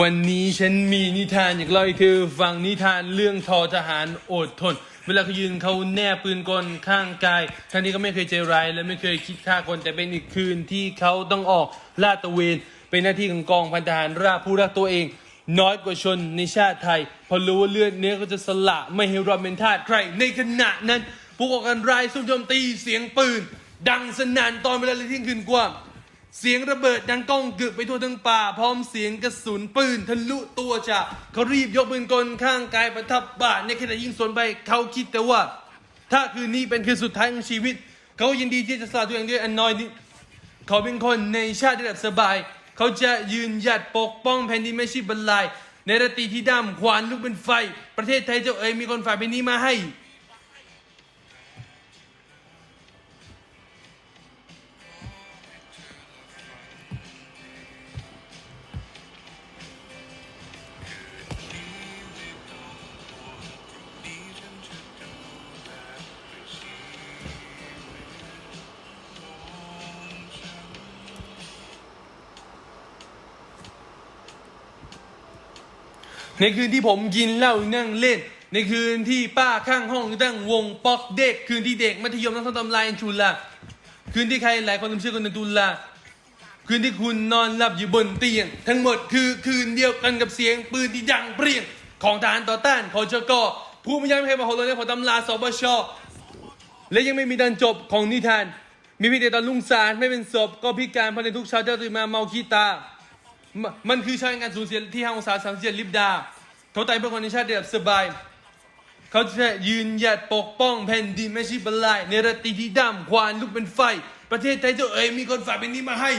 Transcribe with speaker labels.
Speaker 1: วันนี้ฉันมีนิทานอยากเล่าให้เธอฟังนิทานเรื่องทอทหารอดทน เวลาเขายืนเขาแนบปืนกลข้างกายทั้งนี้ก็ไม่เคยใจร้ายและไม่เคยคิดฆ่าคนแต่เป็นอีกคืนที่เขาต้องออกลาดตระเวน เป็นหน้าที่ของกองพันทหารราบผู้รักตัวเอง น้อยกว่าชนในชาติไทย พอรู้ว่าเลือดเนื้อก็จะสละไม่ให้เราเป็นทาสใคร ในขณะนั้น ผู้ก่อการร้ายซุ่มโจมตีเสียงปืน ดังสนั่นตอนเวลาเที่ยงคืนกว่า เสียงระเบิดดังก้องกึกไปทั่วทั้งป่า พร้อมเสียงกระสุนปืนทะลุตัวจากเขารีบยกปืนกลข้างกายประทับบ่าในขณะยิงสวนไปเขาคิดแต่ว่า ถ้าคืนนี้เป็นคืนสุดท้ายของชีวิต เขายินดีที่จะสละตัวเองด้วยอันน้อยนิดเขาเป็นคนในชาติที่แบบสบาย เขาจะยืนหยัดปกป้องแผ่นดินไม่ช่บรรลัยในรตีที่ดำขวานลุกเป็นไฟ ประเทศไทยเจ้าเอ๋ยมีคนฝ่ายแผ่นดินมาให้ ในคืนที่ผมกินเหล้านั่งเล่น ในคืนที่ป้าข้างห้องตั้งวงปอกเด็ก คืนที่เด็กมัธยมต้องทำตำลายชุลาคืนที่ใครหลายคนลืมชื่อคนหนึ่งตุลาคืนที่คุณนอนหลับอยู่บนเตียง ทั้งหมดคือคืนเดียวกันกับเสียงปืนที่ดังเปรี้ยง ของทหารต่อต้านคอจกผู้ไม่ยอมให้มาโหรในผลตำราสบชและยังไม่มีดันจบของนิทาน มีพียงแต่ตอนลุงสารไม่เป็นศพก็พิการเพราะในทุกเช้าเจ้าตื่นมาเมาขี้ตา มันคือชายงานสูญเสียที่ห้าองศาสามสิบเจ็ดลิบดา เขาตายเพื่อคนในชาติเดียบสบาย เขาจะยืนหยัดปกป้องแผ่นดินไม่ใช่บลาย ในรตีที่ดำควานลุกเป็นไฟ ประเทศไทยเจ้าเอ๋ยมีคนฝ่ายเป็นนี้มาให้